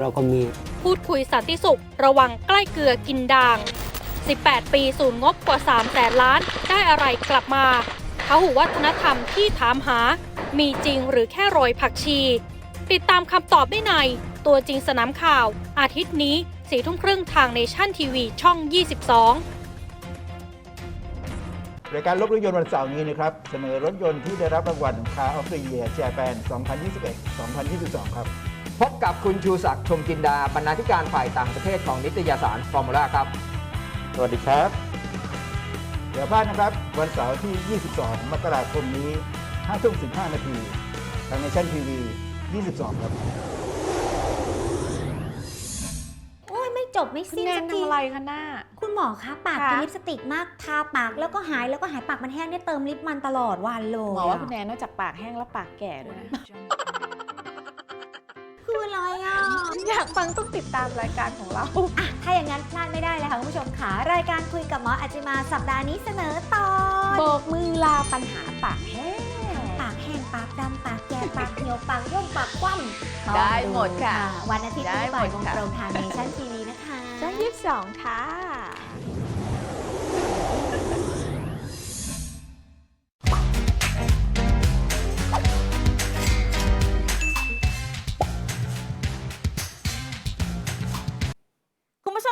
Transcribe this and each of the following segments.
เราก็มี พูดคุยสันติสุข ระวังใกล้เกลือกินด่าง 18 ปีสูญงบกว่า 3 แสนล้าน ได้อะไรกลับมาพหุวัฒนธรรมที่ถามหา มีจริงหรือแค่โรยผักชี ติดตามคำตอบได้ใน ตัวจริงสนามข่าว อาทิตย์นี้สี่ทุ่มครึ่งทางเนชั่นทีวีช่อง 22รายการลบรถยนต์วันเสาร์นี้นะครับ เสนอรถยนต์ที่ได้รับรางวัล Car of the Year Japan 2021-2022 ครับ พบกับคุณชูศักดิ์ชมจินดาบรรณาธิการฝ่ายต่างประเทศของนิตยสารฟอร์มูล่าครับ สวัสดีครับเดี๋ยวพลาดนะครับ วันเสาร์ที่ 22 มกราคมนี้5ทุ่ม15 นาทีทางเนชั่นทีวี 22 ครับโอ้ยไม่จบไม่คุณสิ้นแนสันกที ทำอะไรคะหน้า คุณหมอคะปากค่ะเป็นลิปสติกมาก ทาปากแล้วก็หายแล้วก็หายปากมันแห้งเนี่ยเติมลิปมันตลอดวันเลยหมอว่าะคุณแนนนอกจากปากแห้งแล้วปากแก่ด้วยนะคื ออะไรอะ อยากฟังต้องติดตามรายการของเรา อะ ถ้าอย่างนั้นพลาดไม่ได้เลยค่ะคุณผู้ชมค่ะรายการคุยกับหมออาจิมาสัปดาห์นี้เสนอตอนโบกมือลาปัญหาปากแห้งปากแห้งปากดำปากแก่ปากเหี่ยวปากย่นปากคว่ำต้องได้หมดค่ะ วันอาทิตย์ได้นี้หมบ่าดยโมงค่ะตรงทางเนชั่นทีวีนะคะช่องยี่สิบสองค่ะ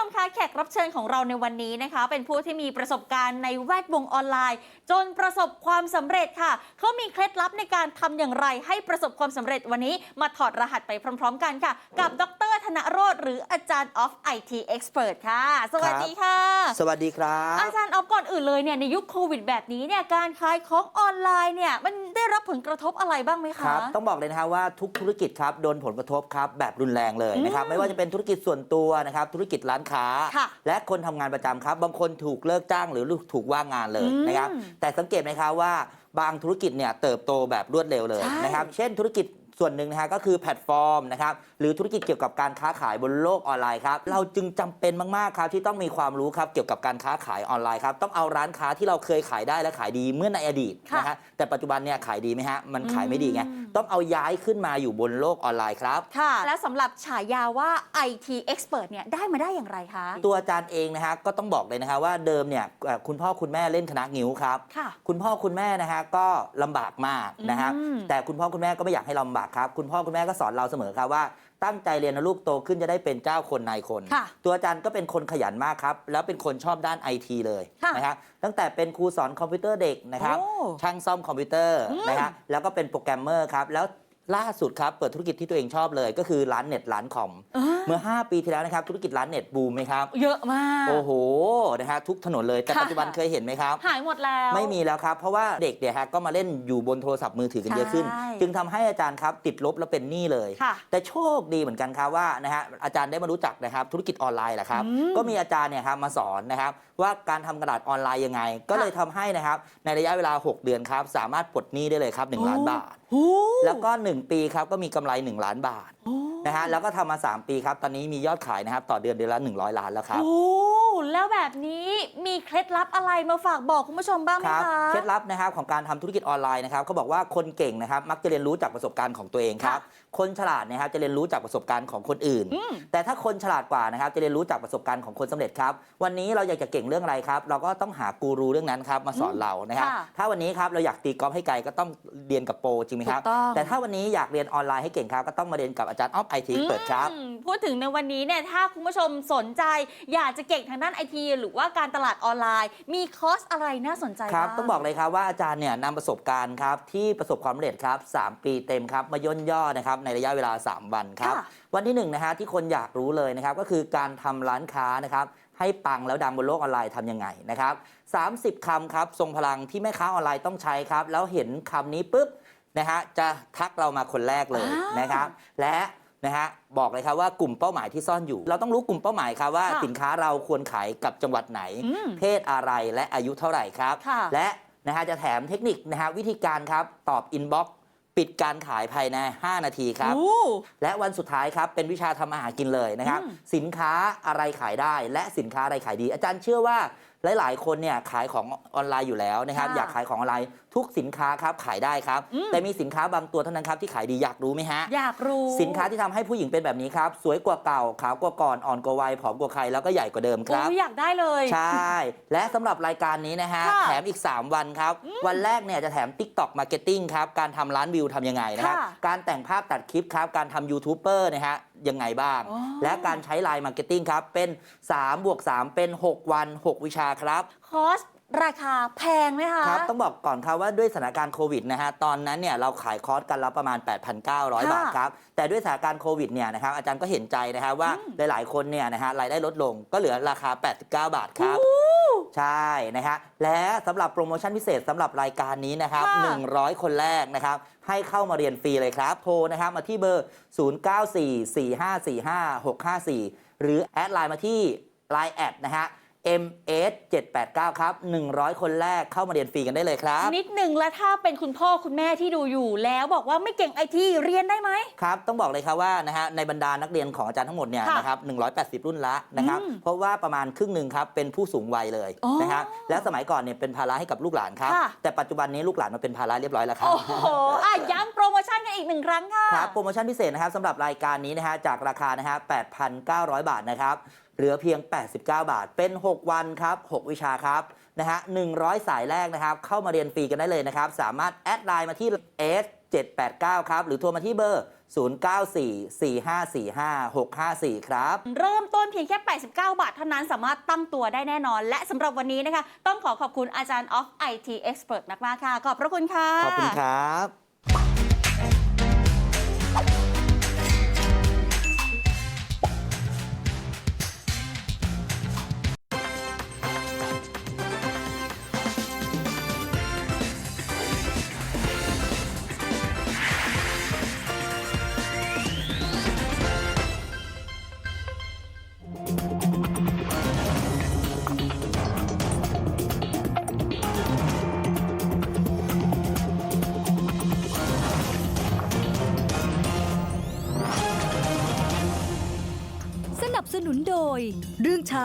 มคะแขกรับเชิญของเราในวันนี้นะคะ เป็นผู้ที่มีประสบการณ์ในแวดวงออนไลน์ จนประสบความสำเร็จค่ะ เขามีเคล็ดลับในการทำอย่างไรให้ประสบความสำเร็จวันนี้มาถอดรหัสไปพร้อม ๆ กันค่ะ กับดร นโรธหรืออาจารย์ออฟไอทีเอ็กซ์เพรสค่ะ สวัสดีค่ะ สวัสดีครับ อาจารย์ออฟก่อนอื่นเลยเนี่ยในยุคโควิดแบบนี้เนี่ยการขายของออนไลน์เนี่ยมันได้รับผลกระทบอะไรบ้างไหมคคะรับต้องบอกเลยนะครับว่าทุกธุรกิจครับโดนผลกระทบครับแบบรุนแรงเลยนะครับอืมไม่ว่าจะเป็นธุรกิจส่วนตัวนะครับธุรกิจร้านค้าค่ะและคนทำงานประจำครับ บางคนถูกเลิกจ้างหรือถูกว่างงานเลยอืมนะครับแต่สังเกตไหมครับว่าบางธุรกิจเนี่ยเติบโตแบบรวดเร็วเลยใช่นะครับ เช่นธุรกิจ ส่วนหนึ่งนะฮะก็คือแพลตฟอร์มนะครับหรือธุรกิจเกี่ยวกับการค้าขายบนโลกออนไลน์ครับเราจึงจำเป็นมากๆครับที่ต้องมีความรู้ครับเกี่ยวกับการค้าขายออนไลน์ครับต้องเอาร้านค้าที่เราเคยขายได้และขายดีเมื่อในอดีตค่ะนะฮะแต่ปัจจุบันเนี่ยขายดีไหมฮะมันขายไม่ดีไงอืมต้องเอาย้ายขึ้นมาอยู่บนโลกออนไลน์ครับค่ะ และสำหรับฉายาว่า IT Expert เนี่ยได้มาได้อย่างไรคะตัวอาจารย์เองนะฮะก็ต้องบอกเลยนะฮะว่าเดิมเนี่ยเอ่อคุณพ่อคุณแม่เล่นคณะงิ้วครับค่ะคุณพ่อคุณแม่นะฮะก็ลำบากมากนะฮะอืมแต่คุณพ่อคุณแม่ก็ไม่อยากให้ลำบากครับคุณพ่อคุณแม่ก็สอนเราเสมอครับว่าตั้งใจเรียนนะลูกโตขึ้นจะได้เป็นเจ้าคนนายคน ค่ะตัวอาจารย์ก็เป็นคนขยันมากครับ แล้วเป็นคนชอบด้านไอทีเลยค่ะนะครับตั้งแต่เป็นครูสอนคอมพิวเตอร์เด็กนะครับ โอ้ช่างซ่อมคอมพิวเตอร์อืมนะฮะแล้วก็เป็นโปรแกรมเมอร์ครับแล้ว ล่าสุดครับ เปิดธุรกิจที่ตัวเองชอบเลยก็คือร้านเน็ตร้านคอมอ่าเมื่อ 5 ปีที่แล้วนะครับ ธุรกิจร้านเน็ตบูมไหมครับ เยอะมาก โอ้โหนะฮะทุกถนนเลยแต่ค่ะปัจจุบันเคยเห็นไหมครับ หายหมดแล้ว ไม่มีแล้วครับ เพราะว่าเด็กเนี่ยฮะก็มาเล่นอยู่บนโทรศัพท์มือถือกันเยอะขึ้นใช่จึงทำให้อาจารย์ครับติดลบแล้วเป็นหนี้เลยค่ะแต่โชคดีเหมือนกันครับว่านะฮะอาจารย์ได้มารู้จักนะครับธุรกิจออนไลน์แหละครับอืมก็มีอาจารย์เนี่ยครับมาสอนนะครับ ว่าการทำกระดาษออนไลน์ยังไง ก็เลยทำให้นะครับในระยะเวลา 6 เดือนครับ สามารถปลดหนี้ได้เลยครับ 1 ล้านบาทโอ้แล้วก็ 1 ปีครับก็มีกำไร 1 ล้านบาทโอ้นะฮะแล้วก็ทำมา 3 ปีครับ ตอนนี้มียอดขายนะครับต่อเดือนเดือนละ 100 ล้านแล้วครับ โอ้แล้วแบบนี้มีเคล็ดลับอะไรมาฝากบอกคุณผู้ชมบ้างไหมครับคะเคล็ดลับนะครับของการทำธุรกิจออนไลน์นะครับเขาบอกว่าคนเก่งนะครับมักจะเรียนรู้จากประสบการณ์ของตัวเองครับ คนฉลาดนะครับจะเรียนรู้จากประสบการณ์ของคนอื่น อืม แต่ถ้าคนฉลาดกว่านะครับจะเรียนรู้จากประสบการณ์ของคนสำเร็จครับ วันนี้เราอยากจะเก่งเรื่องอะไรครับ เราก็ต้องหากูรูเรื่องนั้นครับมาสอนเรานะครับค่ะถ้าวันนี้ครับเราอยากตีกอล์ฟให้ไกลก็ต้องเรียนกับโปรจริงไหมครับ ถูกต้อง แต่ถ้าวันนี้อยากเรียนออนไลน์ให้เก่งครับก็ต้องมาเรียนกับอาจารย์ออฟไอทีเปิดครับ อืมพูดถึงในวันนี้เนี่ยถ้าคุณผู้ชมสนใจ อยากจะเก่งทางด้านไอทีหรือว่าการตลาดออนไลน์ มีคอร์สอะไรน่าสนใจครับางต้องบอกเลยครับว่าอาจารย์เนี่ยนำประสบการณ์ครับที่ประสบความสำเร็จครับ3ปีเต็มครับมาย่นย่อนะครับในระยะเวลา 3 วันครับ ค่ะ วันที่1นงนะฮะที่คนอยากรู้เลยนะครับก็คือการทำร้านค้านะครับให้ปังแล้วดังบนโลกออนไลน์ทำยังไงนะครับ30คำครับทรงพลังที่แม่ค้าออนไลน์ต้องใช้ครับ แล้วเห็นคำนี้ปุ๊บนะฮะจะทักเรามาคนแรกเลยอ้าวนะครับ และ นะฮะบอกเลยครับว่ากลุ่มเป้าหมายที่ซ่อนอยู่ เราต้องรู้กลุ่มเป้าหมายครับว่าค่ะสินค้าเราควรขายกับจังหวัดไหน อืมเพศอะไรและอายุเท่าไหร่ครับ ค่ะ และนะฮะจะแถมเทคนิคนะฮะวิธีการครับตอบอินบ็อกปิดการขายภายใน 5 นาทีครับโอ้และวันสุดท้ายครับ เป็นวิชาทำอาหารกินเลยนะครับ อืมสินค้าอะไรขายได้ และสินค้าอะไรขายดี อาจารย์เชื่อว่า หลาย ๆ คนเนี่ยขายของออนไลน์อยู่แล้วนะครับค่ะอยากขายของออนไลน์ทุกสินค้าครับขายได้ครับ อืม แต่มีสินค้าบางตัวเท่านั้นครับที่ขายดีอยากรู้ไหมฮะ อยากรู้ สินค้าที่ทำให้ผู้หญิงเป็นแบบนี้ครับ สวยกว่าเก่าขาวกว่าก่อนอ่อนกว่าวัยผอมกว่าใครแล้วก็ใหญ่กว่าเดิมครับ โอ้ยอยากได้เลย ใช่ และสำหรับรายการนี้นะฮะ ค่ะแถมอีก 3 วันครับ วันแรกเนี่ยจะแถม TikTok Marketing ครับ การทำล้านวิวทำยังไงนะครับ ค่ะการแต่งภาพตัดคลิปครับ การทำยูทูบเบอร์นะฮะ ยังไงบ้างอ๋อและการใช้ไลน์มาร์เก็ตติ้งครับ เป็น3บวก3เป็น 6 วัน 6 วิชาครับ คอสราคาแพงไหมคะครับ ต้องบอกก่อนครับว่าด้วยสถานการณ์โควิดนะฮะตอนนั้นเนี่ยเราขายคอร์สกันแล้วประมาณ 8,900 บาทครับ แต่ด้วยสถานการณ์โควิดเนี่ยนะครับอาจารย์ก็เห็นใจนะฮะว่าหลาย ๆ คนเนี่ยนะฮะรายได้ลดลงก็เหลือราคา 89 บาทครับ ใช่นะฮะและสำหรับโปรโมชั่นพิเศษสำหรับรายการนี้นะครับค่ะ 100 คนแรกนะครับ ให้เข้ามาเรียนฟรีเลยครับ โทรนะครับมาที่เบอร์ 0944545654 หรือแอดไลน์มาที่ Line แอดนะฮะ ms 789 ครับ 100 คนแรกเข้ามาเรียนฟรีกันได้เลยครับ นิดหนึ่งแล้วถ้าเป็นคุณพ่อคุณแม่ที่ดูอยู่แล้วบอกว่าไม่เก่งไอทีเรียนได้ไหม ครับ ต้องบอกเลยครับว่านะฮะในบรรดานักเรียนของอาจารย์ทั้งหมดเนี่ยค่ะนะครับ180 รุ่นละนะครับ อืมเพราะว่าประมาณครึ่งหนึ่งครับ เป็นผู้สูงวัยเลยอ๋อนะครับแล้วสมัยก่อนเนี่ยเป็นภาระให้กับลูกหลานครับ ค่ะ แต่ปัจจุบันนี้ลูกหลานมาเป็นภาระเรียบร้อยแล้วครับ โอ้โหอะย้ำโปรโมชั่นกันอีกหนึ่งครั้งค่ะ ครับโปรโมชั่นพิเศษนะครับสำหรับรายการนี้นะฮะจากราคานะฮะ8,900 บาทนะครับ เหลือเพียง 89 บาท เป็น 6 วันครับ 6 วิชาครับ นะฮะ 100 สายแรกนะครับ เข้ามาเรียนฟรีกันได้เลยนะครับ สามารถแอดไลน์มาที่ S 789 ครับ หรือโทรมาที่เบอร์ 0944545654 ครับ เริ่มต้นเพียงแค่ 89 บาทเท่านั้นสามารถตั้งตัวได้แน่นอน และสำหรับวันนี้นะคะ ต้องขอขอบคุณอาจารย์ออฟไอทีเอ็กซ์เพรสมากๆค่ะ ขอบพระคุณค่ะ ขอบคุณครับ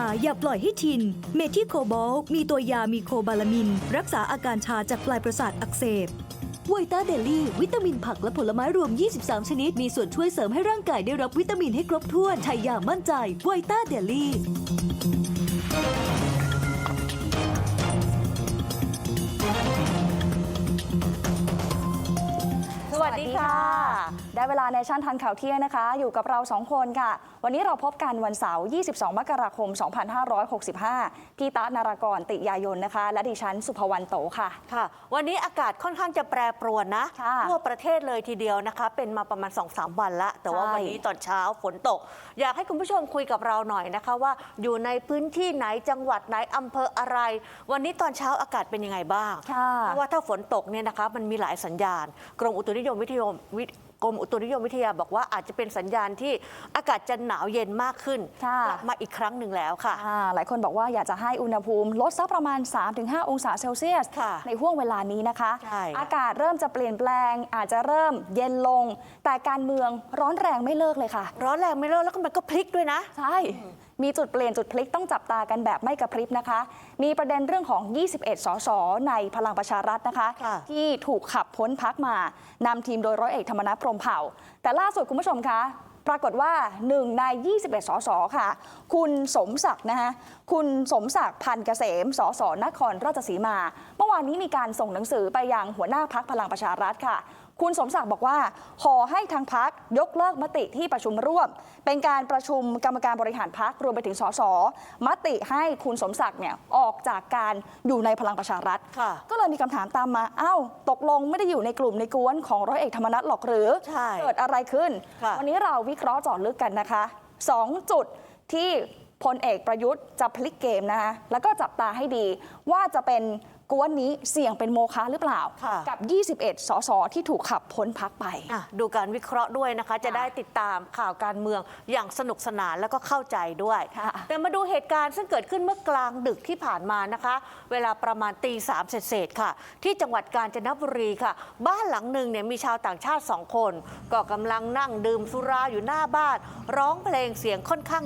าอย่าปล่อยให้ชิน เมทิโคบอลมีตัวยามีโคบาลามิน รักษาอาการชาจากปลายประสาทอักเสบไวต้าเดลี่ วิตามินผักและผลไม้รวม 23 ชนิด มีส่วนช่วยเสริมให้ร่างกายได้รับวิตามินให้ครบถ้วนใช้ยามั่นใจไวต้าเดลี่ วัสดีค่ะ ได้เวลาในชั้นทันข่าวเที่ยงนะคะ อยู่กับเราสองคนค่ะ วันนี้เราพบกันวันเสาร์ 22 มกราคม 2565 พี่ตะนารากรติยายนนะคะ และดิฉันสุภวรรณโตค่ะ ค่ะ วันนี้อากาศค่อนข้างจะแปรปรวนนะค่ะทั่วประเทศเลยทีเดียวนะคะ เป็นมาประมาณ 2-3 วันละ แต่ว่าใช่ วันนี้ตอนเช้าฝนตก อยากให้คุณผู้ชมคุยกับเราหน่อยนะคะว่า อยู่ในพื้นที่ไหนจังหวัดไหนอำเภออะไร วันนี้ตอนเช้าอากาศเป็นยังไงบ้าง ค่ะ เพราะว่าถ้าฝนตกเนี่ยนะคะมันมีหลายสัญญาณ กรมอุตุนิยมวิทยาวิกรมอุตุนิยมวิทยาบอกว่าอาจจะเป็นสัญญาณที่อากาศจะหนาวเย็นมากขึ้นค่ะ กลับมาอีกครั้งหนึ่งแล้วค่ะ อ่าหลายคนบอกว่าอยากจะให้อุณหภูมิลดสักประมาณ 3-5 องศาเซลเซียส ค่ะในห่วงเวลานี้นะคะ ใช่ค่ะ อากาศเริ่มจะเปลี่ยนแปลง อาจจะเริ่มเย็นลง แต่การเมืองร้อนแรงไม่เลิกเลยค่ะ ร้อนแรงไม่เลิกแล้วก็มันก็พลิกด้วยนะ ใช่มีจุดเปลี่ยนจุดพลิกต้องจับตากันแบบไม่กระพริบนะคะ มีประเด็นเรื่องของ 21 สส ในพลังประชารัฐนะคะค่ะที่ถูกขับพ้นพักมานำทีมโดยร้อยเอกธรรมนัฐพรหมเผ่า แต่ล่าสุดคุณผู้ชมคะปรากฏว่า 1 ใน 21 สส ค่ะ คุณสมศักดิ์นะคะคุณสมศักดิ์พันธ์เกษม สสนครราชสีมา เมื่อวานนี้มีการส่งหนังสือไปยังหัวหน้าพักพลังประชารัฐค่ะ คุณสมศักดิ์บอกว่า ขอให้ทางพักยกเลิกมติที่ประชุมร่วม เป็นการประชุมกรรมการบริหารพักรวมไปถึงสสมติให้คุณสมศักดิ์เนี่ยออกจากการอยู่ในพลังประชารัฐ ค่ะ ก็เลยมีคำถามตามมาเอ้าตกลงไม่ได้อยู่ในกลุ่มในกวนของร้อยเอกธรรมนัฐหรอกหรือ ใช่เกิดอะไรขึ้น ค่ะ วันนี้เราวิเคราะห์เจาะลึกกันนะคะ2จุดที่พลเอกประยุทธ์จะพลิกเกมนะคะแล้วก็จับตาให้ดีว่าจะเป็น กวนนี้เสี่ยงเป็นโมฆะหรือเปล่า ค่ะ กับ 21 สสที่ถูกขับพ้นพักไป อะดูการวิเคราะห์ด้วยนะคะ จะได้ติดตามข่าวการเมืองอย่างสนุกสนานแล้วก็เข้าใจด้วย ค่ะ แต่มาดูเหตุการณ์ซึ่งเกิดขึ้นเมื่อกลางดึกที่ผ่านมานะคะ เวลาประมาณตีสามเศษๆค่ะ ที่จังหวัดกาญจนบุรีค่ะ บ้านหลังหนึ่งเนี่ยมีชาวต่างชาติสองคน ก็กำลังนั่งดื่มสุราอยู่หน้าบ้าน ร้องเพลงเสียงค่อนข้าง